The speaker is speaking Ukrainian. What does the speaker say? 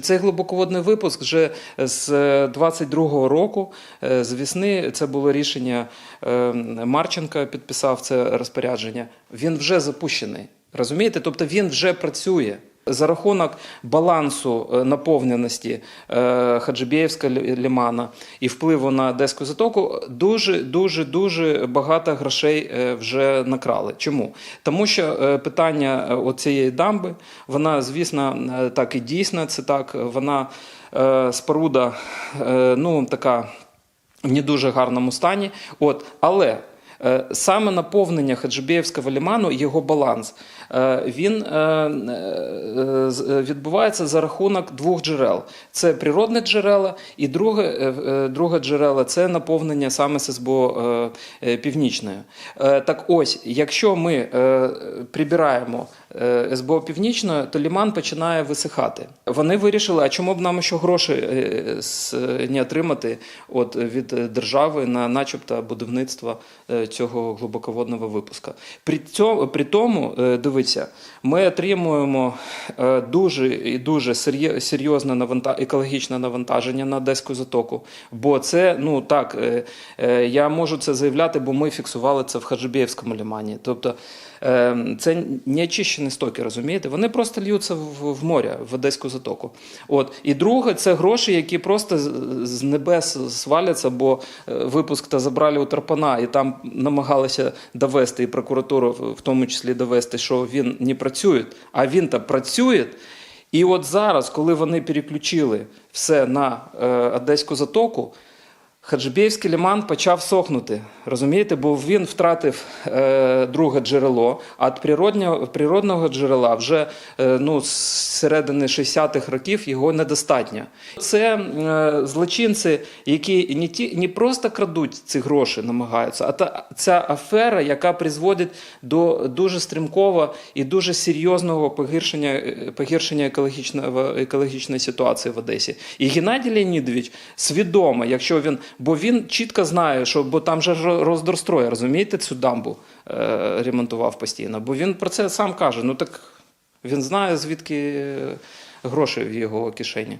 Цей глибоководний випуск вже з 22-го року, е, з весни, це було рішення е, Марченка, підписав це розпорядження. Він вже запущений. Розумієте? Тобто він вже працює. За рахунок балансу е, наповненості е, Хаджибєєвська лімана і впливу на Одеську затоку дуже дуже дуже багато грошей е, вже накрали. Чому? Тому що питання оцієї дамби, вона, звісно, так і дійсно, це так. Вона споруда, ну така в не дуже гарному стані. От, але саме наповнення Хаджибєєвського ліману, його баланс, е, він е, е, е, відбувається за рахунок двох джерел: це природне джерела, і друге, е, е, друге джерело це наповнення саме ССБО е, е, Північної. Е, Так ось, якщо ми е, прибираємо е, СБО Північної, то ліман починає висихати. Вони вирішили, а чому б нам ще гроші е, не отримати от, від е, держави на начебто будівництво е, цього глибоководного випуска. При, цьому, при тому, е, дивіться, ми отримуємо е, дуже і дуже серйозне наванта- екологічне навантаження на Одеську затоку, бо це, ну так, е, я можу це заявляти, бо ми фіксували це в Хаджибєєвському лімані. Тобто це не очищені стоки, розумієте? Вони просто льються в, море, в Одеську затоку. От. І друге, це гроші, які просто з, небес сваляться, бо випуск та забрали у Тарпана, і там намагалися довести, і прокуратуру в тому числі довести, що він не працює, а він то працює. І от зараз, коли вони переключили все на е, Одеську затоку, Хаджибєївський ліман почав сохнути, розумієте, бо він втратив е, друге джерело, а від природнього, природного джерела вже е, ну, з середини 60-х років його недостатньо. Це е, злочинці, які не, ті, не просто крадуть ці гроші, намагаються, а та, ця афера, яка призводить до дуже стрімкого і дуже серйозного погіршення, е, погіршення екологічного, екологічної ситуації в Одесі. І Геннадій Леонідович свідомо, якщо він, бо він чітко знає, що бо там же роздорстрой, розумієте, цю дамбу е, ремонтував постійно. Бо він про це сам каже. Ну так він знає, звідки е, гроші в його кишені.